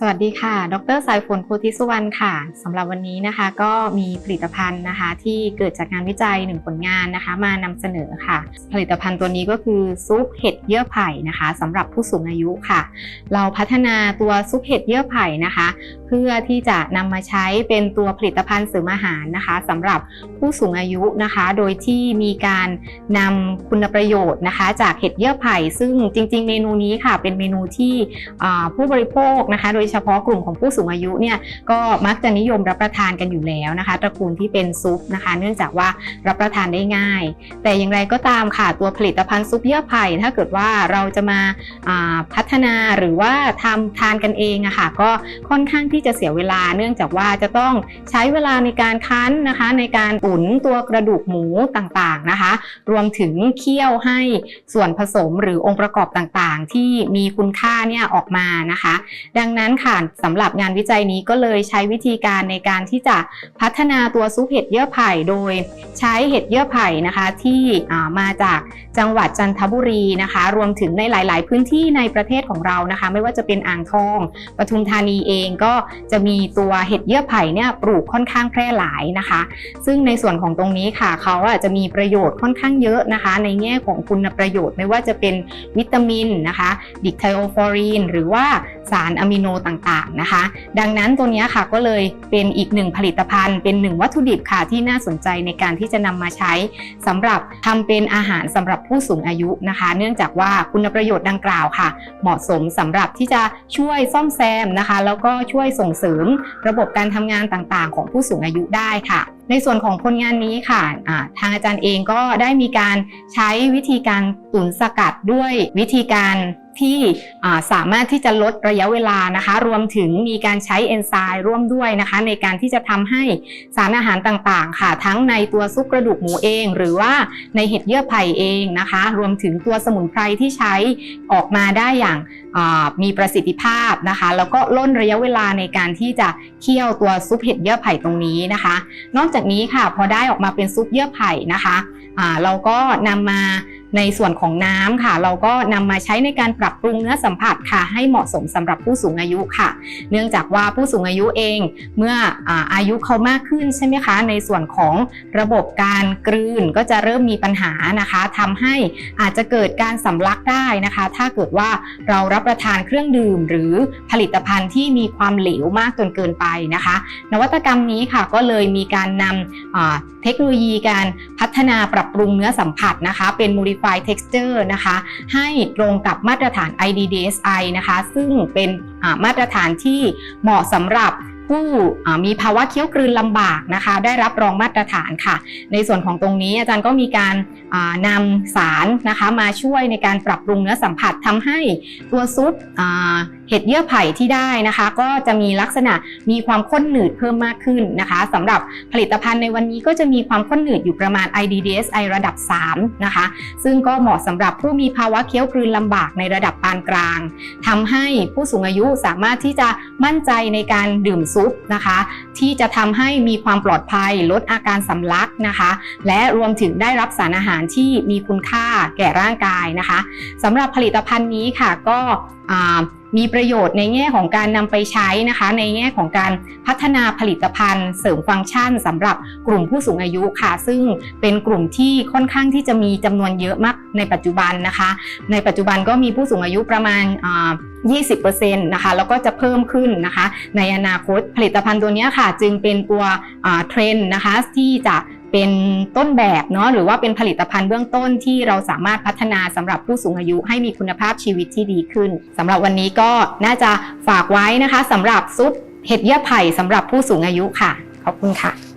สวัสดีค่ะ ดรสายฝนโพธิสุวรรณค่ะสำหรับวันนี้นะคะ ก็มีผลิตภัณฑ์นะคะ ที่เกิดจากงานวิจัยหนึ่งผลงานนะคะ มานำเสนอค่ะ ผลิตภัณฑ์ตัวนี้ก็คือซุปเห็ดเยื่อไผ่นะคะสำหรับผู้สูงอายุค่ะ เราพัฒนาตัวซุปเห็ดเยื่อไผ่นะคะ เพื่อที่จะนำมาใช้เป็นตัวผลิตภัณฑ์เสริมอาหารนะคะสำหรับผู้สูงอายุนะคะ โดยที่มีการนำคุณประโยชน์นะคะ จากเห็ดเยื่อไผ่ซึ่งจริง ๆ เมนูนี้ค่ะ เป็นเมนูที่ผู้บริโภคนะคะ โดยเฉพาะกลุ่มของผู้สูงอายุเนี่ยก็มักจะนิยมรับประทานกันอยู่แล้วนะคะ ตระกูลที่เป็นซุปนะคะ เนื่องจากว่ารับประทานได้ง่าย แต่อย่างไรก็ตามค่ะตัวผลิตภัณฑ์ซุปเยื่อไผ่ถ้าเกิดว่าเราจะมาาพัฒนาหรือว่าทำทานกันเองอะค่ะก็ค่อนข้างที่จะเสียเวลา เนื่องจากว่าจะต้องใช้เวลาในการคั้นนะคะ ในการตุ๋นตัวกระดูกหมูต่างๆนะคะ รวมถึงเคี่ยวให้ส่วนผสมหรือองค์ประกอบต่างๆ ที่มีคุณค่าเนี่ยออกมานะคะ ดังนั้นค่ะสำหรับงานวิจัยนี้ก็เลยใช้วิธีการในการที่จะพัฒนาตัวซุปเห็ดเยื่อไผ่โดยใช้เห็ดเยื่อไผ่นะคะที่มาจากจังหวัดจันทบุรีนะคะ รวมถึงในหลาย ๆ พื้นที่ในประเทศของเรานะคะ ไม่ว่าจะเป็นอ่างทองปทุมธานีเองก็จะมีตัวเห็ดเยื่อไผ่เนี่ยปลูกค่อนข้างแพร่หลายนะคะ ซึ่งในส่วนของตรงนี้ค่ะเขาอะจะมีประโยชน์ค่อนข้างเยอะนะคะ ในแง่ของคุณประโยชน์ไม่ว่าจะเป็นวิตามินนะคะดิกไทโอฟอรีน หรือว่าสารอะมิโนต่างๆนะคะ ดังนั้นตัวนี้ค่ะก็เลยเป็นอีกหนึ่งผลิตภัณฑ์ เป็นหนึ่งวัตถุดิบค่ะที่น่าสนใจในการที่จะนำมาใช้สำหรับทำเป็นอาหารสำหรับผู้สูงอายุนะคะ เนื่องจากว่าคุณประโยชน์ดังกล่าวค่ะ เหมาะสมสำหรับที่จะช่วยซ่อมแซมนะคะ แล้วก็ช่วยส่งเสริมระบบการทำงานต่างๆ ของผู้สูงอายุได้ค่ะในส่วนของผลงานนี้ค่ะอ่าทางอาจารย์เองก็ได้มีการใช้วิธีการตุนสกัดด้วยวิธีการ ที่สามารถที่จะลดระยะเวลานะคะ รวมถึงมีการใช้เอนไซม์ร่วมด้วยนะคะ ในการที่จะทำให้สารอาหารต่างๆ ค่ะ ทั้งในตัวซุปกระดูกหมูเอง หรือว่าในเห็ดเยื่อไผ่เองนะคะ รวมถึงตัวสมุนไพรที่ใช้ออกมาได้อย่างมีประสิทธิภาพนะคะ แล้วก็ล่นระยะเวลาในการที่จะเคี่ยวตัวซุปเห็ดเยื่อไผ่ตรงนี้นะคะ นอกจากนี้ค่ะพอได้ออกมาเป็นซุปเยื่อไผ่นะคะอ่าเราก็นำมา ในส่วนของน้ำค่ะ เราก็นำมาใช้ในการปรับปรุงเนื้อสัมผัสค่ะ ให้เหมาะสมสำหรับผู้สูงอายุค่ะ เนื่องจากว่าผู้สูงอายุเองเมื่ออาอายุเขามากขึ้นใช่ไหมคะ ในส่วนของระบบการกลืนก็จะเริ่มมีปัญหานะคะทำให้อาจจะเกิดการสำลักได้นะคะ ถ้าเกิดว่าเรารับประทานเครื่องดื่ม หรือผลิตภัณฑ์ที่มีความเหลวมากจนเกินไปนะคะ นวัตกรรมนี้ค่ะก็เลยมีการนำเทคโนโลยีการพัฒนาปรับปรุงเนื้อสัมผัสนะคะ เป็น modified texture นะคะ ให้ตรงกับมาตรฐาน IDDSI นะคะ ซึ่งเป็นมาตรฐานที่เหมาะสำหรับผู้มีภาวะเคี้ยวกลืนลำบากนะคะ ได้รับรองมาตรฐานค่ะ ในส่วนของตรงนี้อาจารย์ก็มีการนำสารนะคะมาช่วยในการปรับปรุงเนื้อสัมผัสทำให้ตัวซุป เห็ดเยื่อไผ่ที่ได้นะคะ ก็จะมีลักษณะมีความข้นหนืดเพิ่มมากขึ้นนะคะสำหรับผลิตภัณฑ์ในวันนี้ก็จะมีความข้นหนืดอยู่ประมาณ IDDSI ระดับ 3 นะคะ ซึ่งก็เหมาะสำหรับผู้มีภาวะเคี้ยวกลืนลำบากในระดับปานกลางทำให้ผู้สูงอายุสามารถที่จะมั่นใจในการดื่มซุปนะคะ ที่จะทำให้มีความปลอดภัยลดอาการสำลักนะคะ และรวมถึงได้รับสารอาหารที่มีคุณค่าแก่ร่างกายนะคะสำหรับผลิตภัณฑ์นี้ค่ะก็ มีประโยชน์ในแง่ของการนำไปใช้นะคะ ในแง่ของการพัฒนาผลิตภัณฑ์ เสริมฟังก์ชันสำหรับกลุ่มผู้สูงอายุค่ะ ซึ่งเป็นกลุ่มที่ค่อนข้างที่จะมีจำนวนเยอะมากในปัจจุบันนะคะ ในปัจจุบันก็มีผู้สูงอายุประมาณ20%นะคะแล้วก็จะเพิ่มขึ้นนะคะ ในอนาคตผลิตภัณฑ์ตัวนี้ค่ะ จึงเป็นตัวเทรนด์นะคะที่จะ เป็นต้นแบบเนาะหรือว่าเป็นผลิตภัณฑ์เบื้องต้นที่เราสามารถพัฒนาสำหรับผู้สูงอายุให้มีคุณภาพชีวิตที่ดีขึ้นสำหรับวันนี้ก็น่าจะฝากไว้นะคะสำหรับซุปเห็ดเยื่อไผ่สำหรับผู้สูงอายุค่ะ ขอบคุณค่ะ